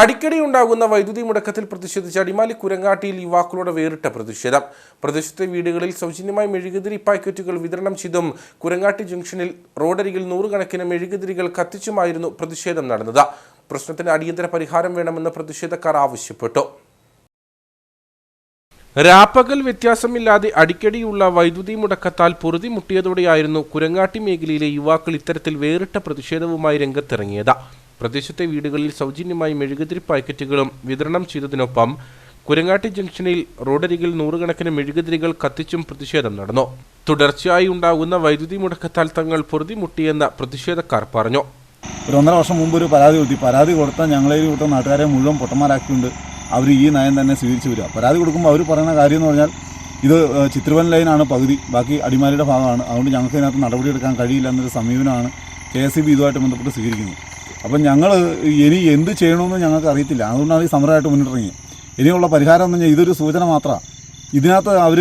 അടിക്കടി ഉണ്ടാകുന്ന വൈദ്യുതി മുടക്കത്തിൽ പ്രതിഷേധിച്ച് അടിമാലി കുരങ്ങാട്ടിയിൽ യുവാക്കളുടെ വേറിട്ട പ്രതിഷേധം. പ്രദേശത്തെ വീടുകളിൽ സൗജന്യമായി മെഴുകുതിരി പാക്കറ്റുകൾ വിതരണം ചെയ്തും കുരങ്ങാട്ടി ജംഗ്ഷനിൽ റോഡരികിൽ നൂറുകണക്കിന് മെഴുകുതിരികൾ കത്തിച്ചുമായിരുന്നു പ്രതിഷേധം നടന്നത്. പ്രശ്നത്തിന് അടിയന്തര പരിഹാരം വേണമെന്ന് പ്രതിഷേധക്കാർ ആവശ്യപ്പെട്ടു. രാപ്പകൽ വ്യത്യാസമില്ലാതെ അടിക്കടിയുള്ള വൈദ്യുതി മുടക്കത്താൽ പൊറുതി മുട്ടിയതോടെയായിരുന്നു കുരങ്ങാട്ടി മേഖലയിലെ യുവാക്കൾ ഇത്തരത്തിൽ വേറിട്ട പ്രതിഷേധവുമായി രംഗത്തിറങ്ങിയത്. പ്രദേശത്തെ വീടുകളിൽ സൗജന്യമായി മെഴുകുതിരി പാക്കറ്റുകളും വിതരണം ചെയ്തതിനൊപ്പം കുരങ്ങാട്ടി ജംഗ്ഷനിൽ റോഡരികിൽ നൂറുകണക്കിന് മെഴുകുതിരികൾ കത്തിച്ചും പ്രതിഷേധം നടന്നു. തുടർച്ചയായി ഉണ്ടാകുന്ന വൈദ്യുതി മുടക്കത്താൽ തങ്ങൾ പൊറുതിമുട്ടിയെന്ന് പ്രതിഷേധക്കാർ പറഞ്ഞു. ഒരു ഒന്നര വർഷം മുമ്പ് ഒരു പരാതി കൊടുത്തി. പരാതി കൊടുത്താൽ ഞങ്ങളെ കൂട്ടം നാട്ടുകാരെ മുഴുവൻ പൊട്ടന്മാരാക്കിയുണ്ട് അവർ ഈ നയം തന്നെ സ്വീകരിച്ചു വരിക. പരാതി കൊടുക്കുമ്പോൾ അവർ പറയുന്ന കാര്യം എന്ന് പറഞ്ഞാൽ ഇത് ചിത്രവൻ ലൈനാണ് പകുതി. ബാക്കി അടിമാലിയുടെ ഭാഗമാണ്. അതുകൊണ്ട് ഞങ്ങൾക്ക് ഇതിനകത്ത് നടപടിയെടുക്കാൻ കഴിയില്ല എന്നൊരു സമീപനമാണ് കെ എസ് ഇ ബി ഇതുമായിട്ട് ബന്ധപ്പെട്ട് സ്വീകരിക്കുന്നത്. അപ്പം ഞങ്ങൾ ഇനി എന്ത് ചെയ്യണമെന്ന് ഞങ്ങൾക്ക് അറിയത്തില്ല. അതുകൊണ്ടാണ് ഈ സമരമായിട്ട് മുന്നിട്ടിറങ്ങി. ഇനിയുള്ള പരിഹാരം എന്ന് പറഞ്ഞാൽ ഇതൊരു സൂചന മാത്രമാണ് ഇതിനകത്ത് അവർ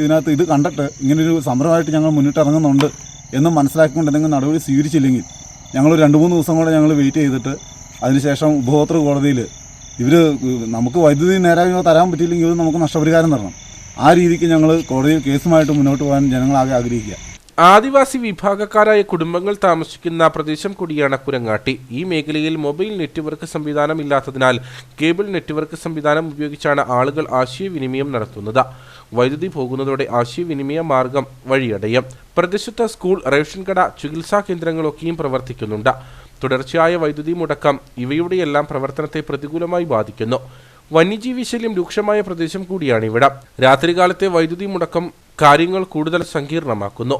ഇതിനകത്ത് ഇത് കണ്ടിട്ട് ഇങ്ങനൊരു സമരമായിട്ട് ഞങ്ങൾ മുന്നിട്ടിറങ്ങുന്നുണ്ട് എന്ന് മനസ്സിലാക്കിക്കൊണ്ട് എന്തെങ്കിലും നടപടി സ്വീകരിച്ചില്ലെങ്കിൽ ഞങ്ങൾ രണ്ട് മൂന്ന് ദിവസം കൂടെ ഞങ്ങൾ വെയിറ്റ് ചെയ്തിട്ട് അതിനുശേഷം ഉപഭോക്തൃ കോടതിയിൽ ഇവർ നമുക്ക് വൈദ്യുതി നേരായോ തരാൻ പറ്റിയില്ലെങ്കിൽ ഇത് നമുക്ക് നഷ്ടപരിഹാരം തരണം. ആ രീതിക്ക് ഞങ്ങൾ കോടതിയിൽ കേസുമായിട്ട് മുന്നോട്ട് പോകാൻ ജനങ്ങളാകെ ആഗ്രഹിക്കുക. ആദിവാസി വിഭാഗക്കാരായ കുടുംബങ്ങൾ താമസിക്കുന്ന പ്രദേശം കൂടിയാണ് കുരങ്ങാട്ടി. ഈ മേഖലയിൽ മൊബൈൽ നെറ്റ്വർക്ക് സംവിധാനം ഇല്ലാത്തതിനാൽ കേബിൾ നെറ്റ്വർക്ക് സംവിധാനം ഉപയോഗിച്ചാണ് ആളുകൾ ആശയവിനിമയം നടത്തുന്നത്. വൈദ്യുതി പോകുന്നതോടെ ആശയവിനിമയ മാർഗം വഴിയടയും. പ്രദേശത്ത് സ്കൂൾ റേഷൻ കട ചികിത്സാ കേന്ദ്രങ്ങളൊക്കെയും പ്രവർത്തിക്കുന്നുണ്ട്. തുടർച്ചയായ വൈദ്യുതി മുടക്കം ഇവയുടെയെല്ലാം പ്രവർത്തനത്തെ പ്രതികൂലമായി ബാധിക്കുന്നു. വന്യജീവി ശല്യം രൂക്ഷമായ പ്രദേശം കൂടിയാണ് ഇവിടെ രാത്രികാലത്തെ വൈദ്യുതി മുടക്കം കാര്യങ്ങൾ കൂടുതൽ സങ്കീർണമാക്കുന്നു.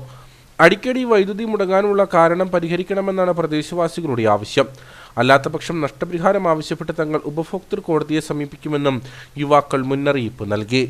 അടിക്കടി വൈദ്യുതി മുടങ്ങാനുള്ള കാരണം പരിഹരിക്കണമെന്നാണ് പ്രദേശവാസികളുടെ ആവശ്യം. അല്ലാത്തപക്ഷം നഷ്ടപരിഹാരം ആവശ്യപ്പെട്ട് തങ്ങൾ ഉപഭോക്തൃ കോടതിയെ സമീപിക്കുമെന്നും യുവാക്കൾ മുന്നറിയിപ്പ് നൽകി.